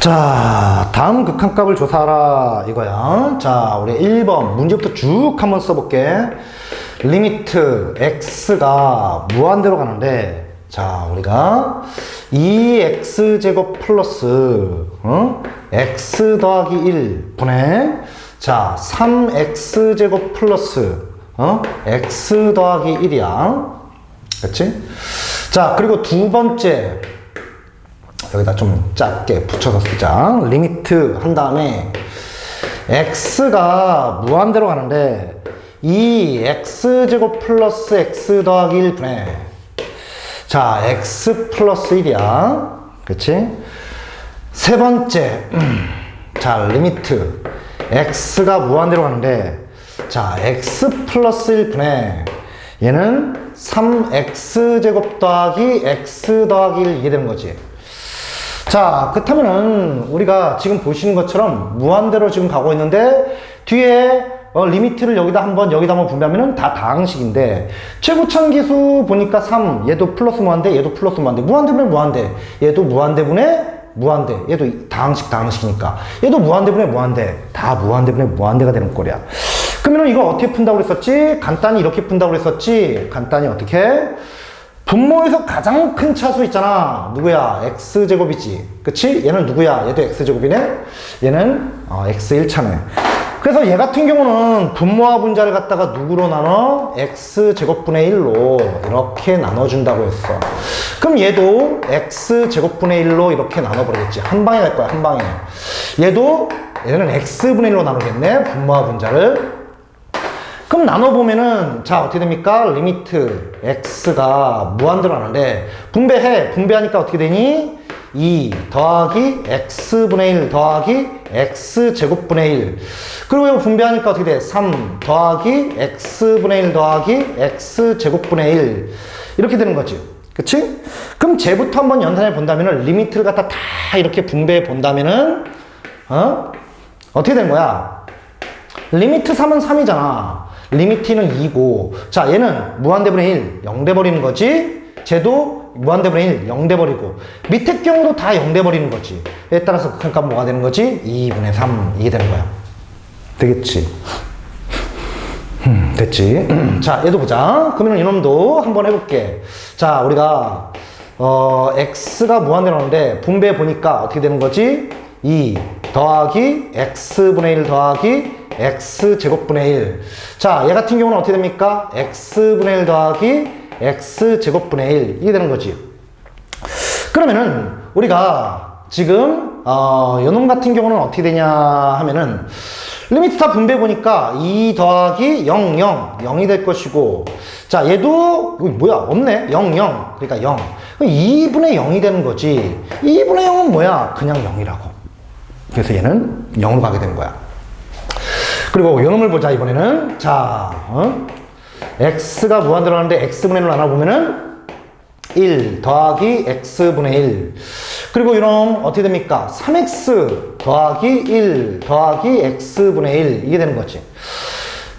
자, 다음 극한값을 조사하라 이거야. 자, 우리 1번 문제부터 쭉 한번 써볼게. 리미트 x가 무한대로 가는데, 자, 우리가 2x제곱 플러스, 어? x 더하기 1 분의, 자, 3x제곱 플러스, 어? x 더하기 1이야. 그치? 자, 그리고 두 번째, 여기다 좀 작게 붙여서 쓰자. 리미트 한 다음에 x가 무한대로 가는데 이 x제곱 플러스 x 더하기 1분의 자 x 플러스 1이야. 그치? 세 번째 자 리미트 x가 무한대로 가는데 자 x 플러스 1분의 얘는 3x제곱 더하기 x 더하기 1 이게 되는 거지. 자, 그렇다면은 우리가 지금 보시는 것처럼 무한대로 지금 가고 있는데 뒤에 어, 리미트를 여기다 한번 여기다 한번 분배하면은 다 다항식인데 최고차는 기수 보니까 3 얘도 플러스 무한대 얘도 플러스 무한대. 무한대분의 무한대. 얘도 무한대분의 무한대. 얘도 다항식 다항식이니까. 얘도 무한대분의 무한대. 다 무한대분의 무한대가 되는 꼴이야. 그러면은 이거 어떻게 푼다고 그랬었지? 간단히 이렇게 푼다고 그랬었지? 간단히 어떻게 분모에서 가장 큰 차수 있잖아. 누구야? x제곱이지. 그치? 얘는 누구야? 얘도 x제곱이네? 얘는 어, x1차네. 그래서 얘 같은 경우는 분모와 분자를 갖다가 누구로 나눠? x제곱분의 1로 이렇게 나눠준다고 했어. 그럼 얘도 x제곱분의 1로 이렇게 나눠버리겠지. 한 방에 갈 거야, 한 방에. 얘도 얘는 x분의 1로 나누겠네. 분모와 분자를. 그럼 나눠보면은 자 어떻게 됩니까? 리미트 x가 무한대로 하는데 분배해 분배하니까 어떻게 되니? 2 더하기 x분의 1 더하기 x제곱분의 1 그리고 이거 분배하니까 어떻게 돼? 3 더하기 x분의 1 더하기 x제곱분의 1 이렇게 되는 거지 그치? 그럼 쟤부터 한번 연산해 본다면은 리미트를 갖다 다 이렇게 분배해 본다면은 어? 어떻게 되는 거야? 리미트 3은 3이잖아. 리미트는 2고. 자, 얘는 무한대분의 1, 0 돼버리는 거지. 쟤도 무한대분의 1, 0 돼버리고. 밑에 경우도 다 0 돼버리는 거지. 얘에 따라서 극한값 뭐가 되는 거지? 2분의 3, 이게 되는 거야. 되겠지. 음, 됐지. 자, 얘도 보자. 그러면 이놈도 한번 해볼게. 자, 우리가, 어, x가 무한대로 나오는데, 분배 보니까 어떻게 되는 거지? 2 더하기 x분의 1 더하기 x제곱분의 1. 자, 얘 같은 경우는 어떻게 됩니까? x분의 1 더하기 x제곱분의 1. 이게 되는 거지. 그러면은, 우리가 지금, 어, 요놈 같은 경우는 어떻게 되냐 하면은, 리미트 다 분배 보니까 2 더하기 0, 0, 0이 될 것이고, 자, 얘도, 뭐야? 없네? 0, 0. 그러니까 0. 2분의 0이 되는 거지. 2분의 0은 뭐야? 그냥 0이라고. 그래서 얘는 0으로 가게 되는 거야. 그리고 요놈을 보자, 이번에는. 자, 어? x가 무한대로 하는데 x분의 1로 나눠보면은 1 더하기 x분의 1. 그리고 이놈 어떻게 됩니까? 3x 더하기 1 더하기 x분의 1. 이게 되는 거지.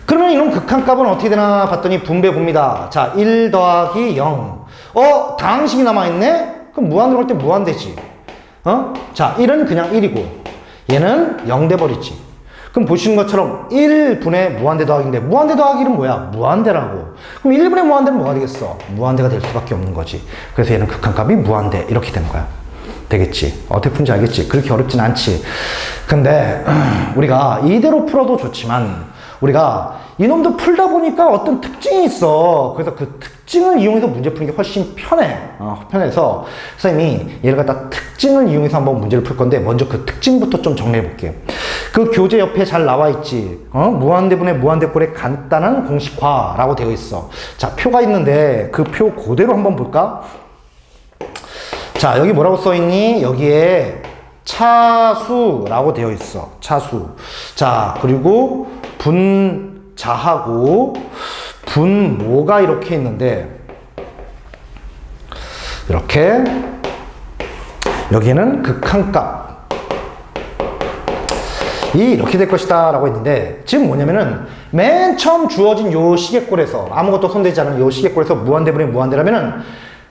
그러면 이놈 극한값은 어떻게 되나 봤더니 분배 봅니다. 자, 1 더하기 0. 어, 다항식이 남아있네? 그럼 무한대로 할 때 무한대지. 어? 자, 1은 그냥 1이고, 얘는 0 돼버리지. 그럼 보시는 것처럼 1분의 무한대 더하기인데, 무한대 더하기는 뭐야? 무한대라고. 그럼 1분의 무한대는 뭐가 되겠어? 무한대가 될 수밖에 없는 거지. 그래서 얘는 극한값이 무한대. 이렇게 되는 거야. 되겠지. 어떻게 푼지 알겠지? 그렇게 어렵진 않지. 근데, 우리가 이대로 풀어도 좋지만, 우리가 이놈도 풀다 보니까 어떤 특징이 있어. 그래서 그 특징을 이용해서 문제 푸는 게 훨씬 편해. 어, 편해서 선생님이 얘를 갖다 특징을 이용해서 한번 문제를 풀 건데 먼저 그 특징부터 좀 정리해 볼게요. 그 교재 옆에 잘 나와 있지. 어? 무한대분의 무한대꼴의 간단한 공식화라고 되어 있어. 자, 표가 있는데 그 표 그대로 한번 볼까? 자, 여기 뭐라고 써 있니? 여기에 차수라고 되어 있어. 차수. 자, 그리고 분자하고 분모가 이렇게 있는데 이렇게 여기는 극한값 이 이렇게 될 것이다 라고 했는데 지금 뭐냐면은 맨 처음 주어진 요 시계꼴에서 아무것도 손대지 않은 요 시계꼴에서 무한대분의 무한대라면은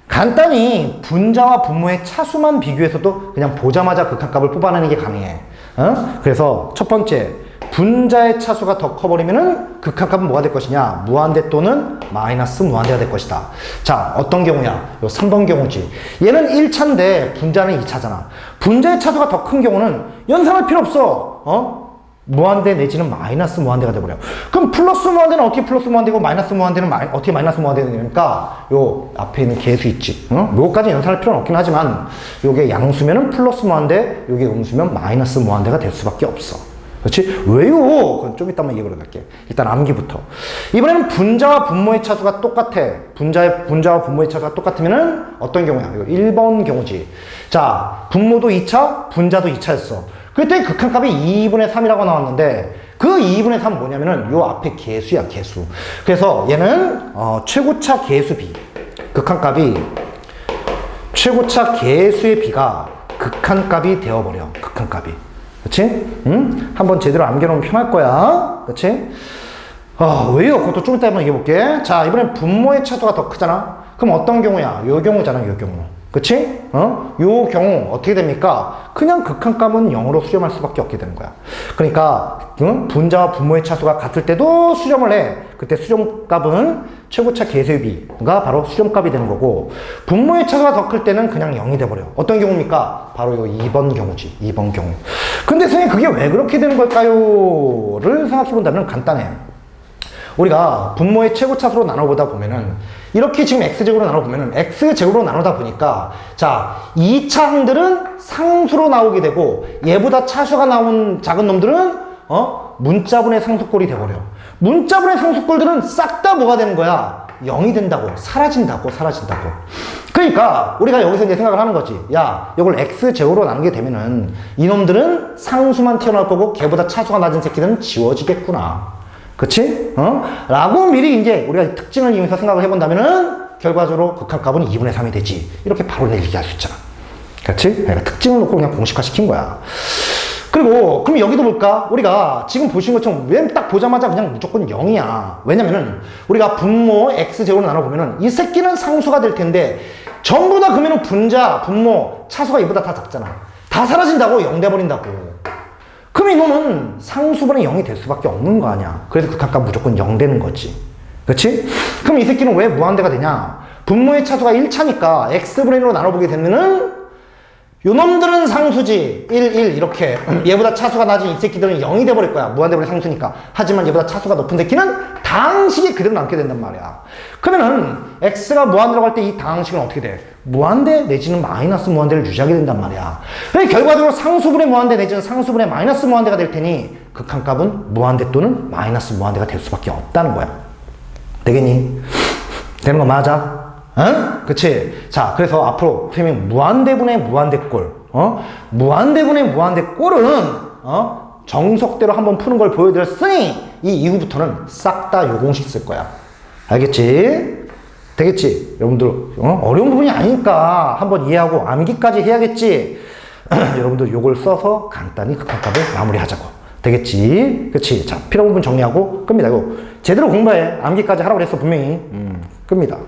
간단히 분자와 분모의 차수만 비교해서도 그냥 보자마자 극한값을 뽑아내는 게 가능해. 어? 그래서 첫 번째, 분자의 차수가 더 커버리면은 극한값은 뭐가 될 것이냐? 무한대 또는 마이너스 무한대가 될 것이다. 자, 어떤 경우야? 요 3번 경우지. 얘는 1차인데 분자는 2차잖아. 분자의 차수가 더 큰 경우는 연산할 필요 없어. 어? 무한대 내지는 마이너스 무한대가 돼버려. 그럼 플러스 무한대는 어떻게 플러스 무한대고 마이너스 무한대는 마이, 어떻게 마이너스 무한대가 되니까 요 앞에 있는 계수 있지. 어? 요거까지 연산할 필요는 없긴 하지만 요게 양수면은 플러스 무한대, 요게 음수면 마이너스 무한대가 될 수밖에 없어. 그렇지? 왜요? 그건 좀 이따 한번 얘기를 할게. 일단 암기부터. 이번에는 분자와 분모의 차수가 똑같아. 분자의, 분자와 분모의 차수가 똑같으면은 어떤 경우야? 이거 1번 경우지. 자, 분모도 2차, 분자도 2차였어. 그때 극한값이 2분의 3이라고 나왔는데 그 2분의 3은 뭐냐면은 요 앞에 개수야, 개수. 그래서 얘는 어, 최고차 개수 비. 극한값이 최고차 개수의 비가 극한값이 되어버려. 극한값이. 그치? 응? 한번 제대로 암겨놓으면 편할 거야. 그치? 아, 왜요? 그것도 좀 이따 한번 얘기해볼게. 자, 이번엔 분모의 차수가 더 크잖아? 그럼 어떤 경우야? 요 경우잖아, 요 경우. 그치? 어? 요 경우 어떻게 됩니까? 그냥 극한값은 0으로 수렴할 수밖에 없게 되는 거야. 그러니까, 응? 분자와 분모의 차수가 같을 때도 수렴을 해. 그때 수렴값은 최고차 계수비가 바로 수렴값이 되는 거고, 분모의 차수가 더 클 때는 그냥 0이 돼버려. 어떤 경우입니까? 바로 요 2번 경우지. 2번 경우. 근데 선생님, 그게 왜 그렇게 되는 걸까요? 를 생각해 본다면 간단해. 우리가 분모의 최고차수로 나눠보다 보면은 이렇게 지금 x제곱으로 나눠보면은 x제곱으로 나누다 보니까 자 2차 항들은 상수로 나오게 되고 얘보다 차수가 나온 작은 놈들은 어? 문자분의 상수꼴이 돼버려. 문자분의 상수꼴들은 싹 다 뭐가 되는 거야? 0이 된다고 사라진다고 사라진다고. 그러니까 우리가 여기서 이제 생각을 하는 거지. 야 이걸 x제곱으로 나누게 되면은 이놈들은 상수만 튀어나올 거고 걔보다 차수가 낮은 새끼들은 지워지겠구나 그치? 어? 라고 미리 이제 우리가 특징을 이용해서 생각을 해본다면은 결과적으로 극한 값은 2분의 3이 되지. 이렇게 바로 얘기할 수 있잖아. 그치? 그러니까 특징을 놓고 그냥 공식화 시킨 거야. 그리고, 그럼 여기도 볼까? 우리가 지금 보신 것처럼 왜 딱 보자마자 그냥 무조건 0이야. 왜냐면은 우리가 분모 x제곱을 나눠 보면은 이 새끼는 상수가 될 텐데 전부 다 그러면은 분자, 분모, 차수가 이보다 다 작잖아. 다 사라진다고 0 돼 버린다고. 그럼 이놈은 상수분의 0이 될 수밖에 없는 거 아니야. 그래서 극한값 무조건 0 되는 거지. 그렇지? 그럼 이 새끼는 왜 무한대가 되냐? 분모의 차수가 1차니까 x분의 1로 나눠보게 되면은 요놈들은 상수지 1, 1 이렇게 얘보다 차수가 낮은 이 새끼들은 0이 돼버릴 거야 무한대분의 상수니까 하지만 얘보다 차수가 높은 새끼는 당식이 그대로 남게 된단 말이야 그러면은 x가 무한대로 갈 때 이 당식은 어떻게 돼? 무한대 내지는 마이너스 무한대를 유지하게 된단 말이야 그래서 결과적으로 상수분의 무한대 내지는 상수분의 마이너스 무한대가 될 테니 극한값은 무한대 또는 마이너스 무한대가 될 수밖에 없다는 거야 되겠니? 되는 거 맞아? 응? 그치? 자, 그래서 앞으로 선생님이 무한대분의 무한대꼴, 어? 무한대분의 무한대꼴은, 어? 정석대로 한번 푸는 걸 보여드렸으니, 이 이후부터는 싹 다 요 공식 쓸 거야. 알겠지? 되겠지? 여러분들, 어? 어려운 부분이 아니니까 한번 이해하고 암기까지 해야겠지? 여러분들 요걸 써서 간단히 극한값을 마무리하자고. 되겠지? 그치? 자, 필요한 부분 정리하고 끕니다. 이거 제대로 공부해. 암기까지 하라고 그랬어, 분명히. 음, 끕니다.